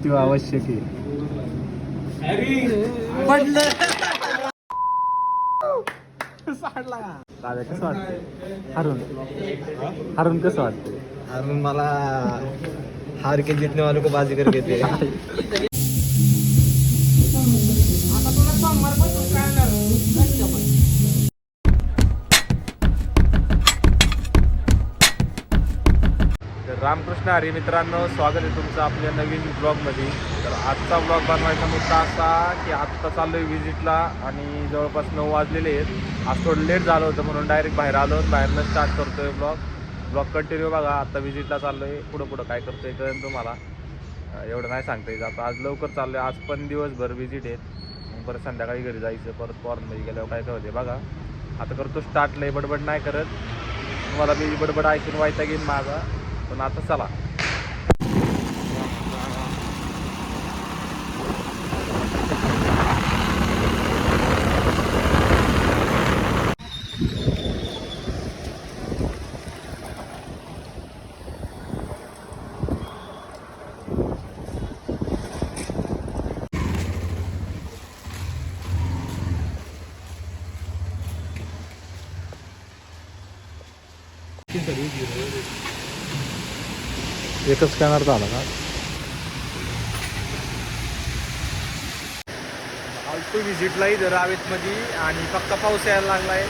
मृत्यू आवश्यक आहे. दादा कसं वाटतंय? हरून. हरून कसं वाटतंय? अरुण मला हार के जितने वालों को बाजी करके रामकृष्ण हरी मित्रांनो स्वागत आहे तुमचं आपल्या नवीन ब्लॉगमध्ये तर आजचा ब्लॉग बनवायचा मुद्दा असा की आत्ता चाललो आहे व्हिजिटला आणि जवळपास नऊ वाजलेले आहेत. आज थोडं लेट झालं होतं म्हणून डायरेक्ट बाहेर आलो. बाहेरनं स्टार्ट करतोय ब्लॉग ब्लॉग कंटिन्यू बघा आत्ता व्हिजिटला चाललो आहे पुढं पुढं काय करतोय कळेल तुम्हाला. एवढं नाही सांगता येईल आता आज लवकर चाललो आहे आज पण दिवसभर व्हिजिट आहेत. परत संध्याकाळी घरी जायचं परत फॉर्नमध्ये गेल्यावर काय काय होते बघा. आता करतो स्टार्ट लय बडबड नाही करत. तुम्हाला मी बडबड ऐकून व्हायचा घेईन माझा. पण आता चला एकच स्कॅनर झाला का? आलतो विजिटला इथं रावेतमध्ये आणि पक्का पाऊस यायला लागलाय.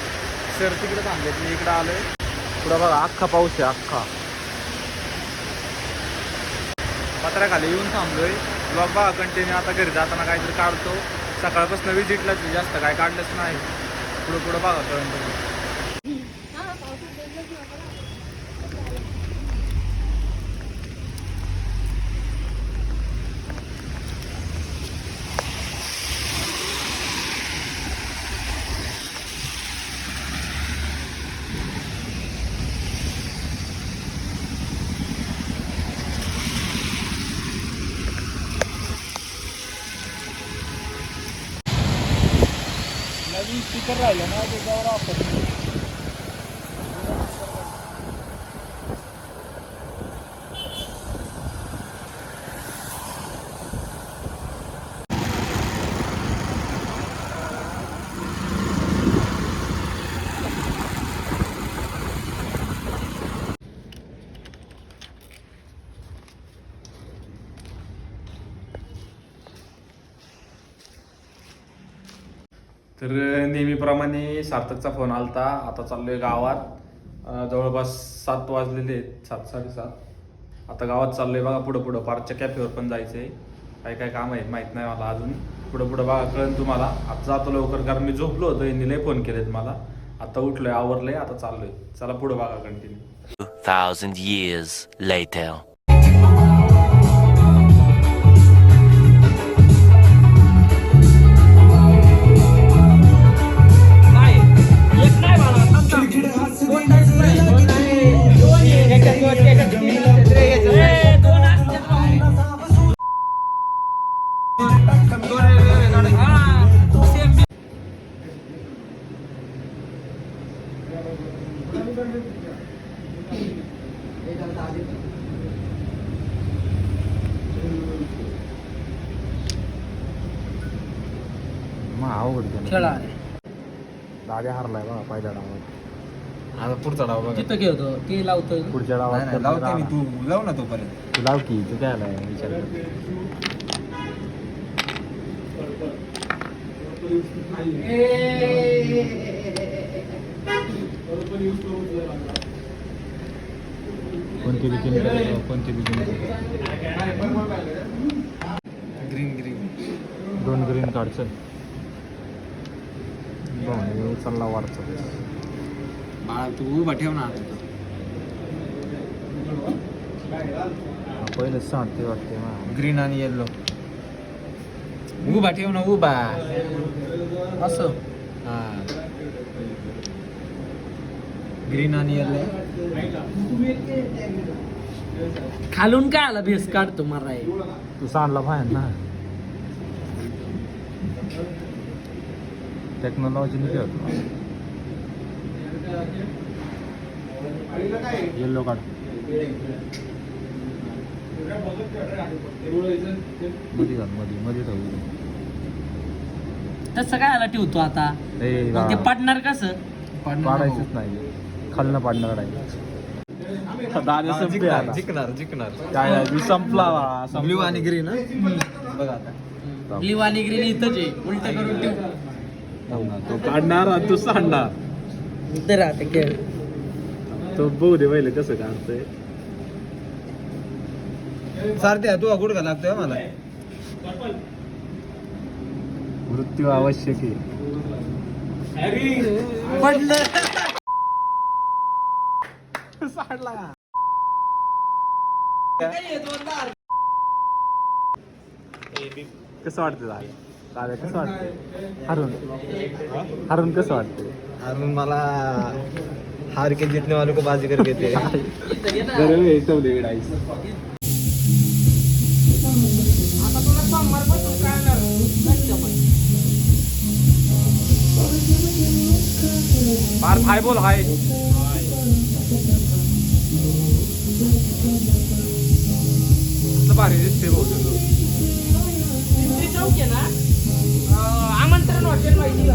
सर तिकडे थांबलेत मी इकडं आलोय. पुढं बघा अख्खा पाऊस आहे अख्खा. पत्र्याखाली येऊन थांबलोय. ब्लॉग बघा कंटिन्यू आता घरी जाताना काहीतरी काढतो. सकाळपासून विजिटलाच आहे, जास्त काय काढलंच नाही. पुढं पुढं बघा कळून स्पीकर राहिलं ना त्याच्यावर ऑफर तर नेहमीप्रमाणे सार्थकचा फोन आलता. आता चाललोय गावात. जवळपास सात वाजलेले आहेत. सात साडेसात. आता गावात चाललोय बघा पुढं पुढं. पार्कच्या कॅफेवर पण जायचं आहे काय काय काम आहेत माहीत नाही मला अजून. पुढं पुढं बघा कळेल तुम्हाला. आता जातो लवकर कारण मी झोपलो होतो. यांनी लय फोन केलेत मला. आता उठलोय आवरलंय आता चाललोय. चला पुढं बघा कंटिन्यू खेळा. दाद्या हरलाय बघा पहिल्या डावात. आता पुढचा डाव बघा. तिथं खेळतो ते लावतोय. पुढच्या नाही, डावात नाही, लावते मी तू लाव ना तोपर्यंत. तू लाव की तू काय आलाय? विचार. कोणती बी तीन करायचं, कोणती बी तीन करायचं. ग्रीन ग्रीन दोन ग्रीन काढचं दोन उचलला वाढचं बाळा तू उभा ठेव ना. पहिले सांगते वाटते ग्रीन आणि येल्लो उभा ठेव ना उभा असं हा ग्रीन आणि खालून काय आला भेस काढतो मारा तू सांडला पाहिजे ना टेक्नॉलॉजी ठेवतो येल्लो काढ तसं काय आला ठेवतो आता. ते. पडणार कसं? पाडायचंच नाही. खालनं पाडणार आहे. दादा संपले जिंकणार. जिंकणार जिंकणार. काय नाही, मी संपला. ब्ल्यू आणि ग्रीन बघा आता. ब्ल्यू आणि ग्रीन इथंच आहे. उलट करून ठेव. ना, तो काढणार तू सांडणार. इथं राहते खेळ. तो बघू दे पहिले कसं काढतोय. सारथ्या तू अगोड का लागतोय मला मृत्यू आवश्यक आहे. पडलं. कसं वाटतं दादा? कसं वाटतं? हरून. हरून कसं वाटतं? अरुण मला हार के जितने वालों को बाजीगर कहते हैं. हाय बोल हाय. भारी दिसते बहुतेक पिंपरी चौक आहे ना? आमंत्रण हॉटेल माहिती